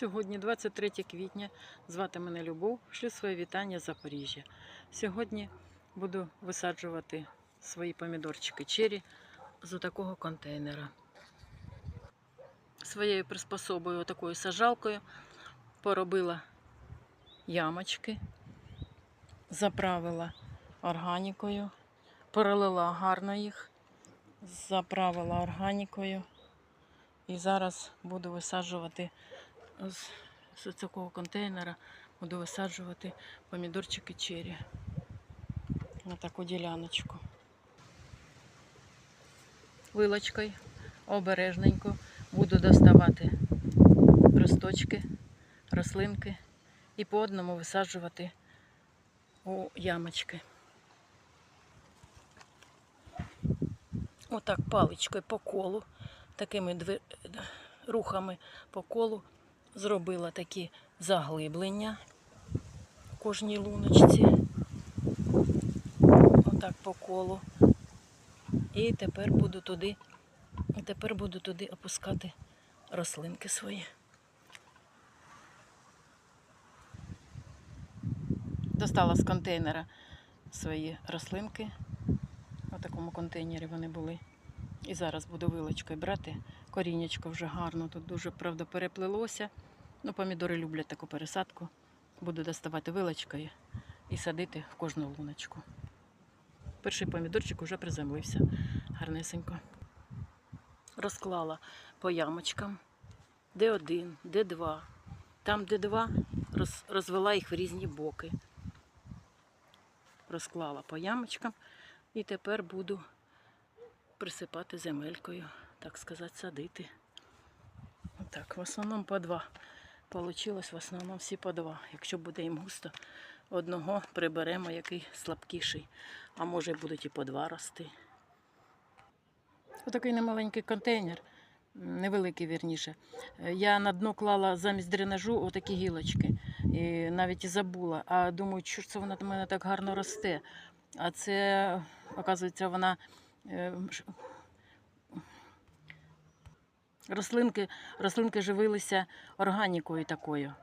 Сьогодні 23 квітня. Звати мене Любов. Шлю своє вітання з Запоріжжя. Сьогодні буду висаджувати свої помідорчики чері з такого контейнера. Своєю приспособою, такою сажалкою, поробила ямочки, заправила органікою, перелила гарно їх, заправила органікою. І зараз буду висаджувати з, з такого контейнера, буду висаджувати помідорчики чері на таку діляночку. Вилочкою обережненько буду доставати росточки, рослинки і по одному висаджувати у ямочки. Отак паличкою по колу, такими рухами по колу зробила такі заглиблення в кожній луночці. Отак по колу. І тепер буду туди, тепер буду туди опускати рослинки свої. Достала з контейнера свої рослинки. У такому контейнері вони були. І зараз буду вилочкою брати. Корінечко вже гарно, тут дуже правда переплилося. Ну, помідори люблять таку пересадку. Буду доставати вилочкою і садити в кожну луночку. Перший помідорчик вже приземлився гарнесенько. Розклала по ямочкам, де один, де два. Там, де два, роз, розвела їх в різні боки. Розклала по ямочкам і тепер буду присипати земелькою, так сказати, садити. Так, в основному по два. Получилось в основному всі по два. Якщо буде їм густо, одного приберемо, який слабкіший. А може будуть і по два рости. Отакий немаленький контейнер, невеликий вірніше. Я на дно клала замість дренажу отакі гілочки. І навіть і забула. А думаю, що це вона до мене так гарно росте. А це, оказується, вона рослинки, рослинки живилися органікою такою.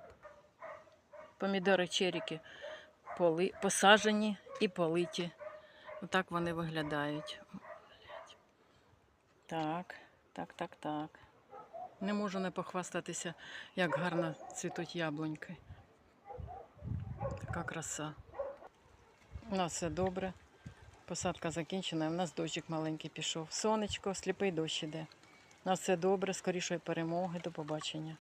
Помідори черіки поли, посаджені і политі. Отак вони виглядають. Так, так, так, так. Не можу не похвастатися, як гарно цвітуть яблуньки. Така краса. У нас все добре. Посадка закінчена, у нас дощик маленький пішов. Сонечко, сліпий дощ іде. У нас все добре, скорішої перемоги, до побачення.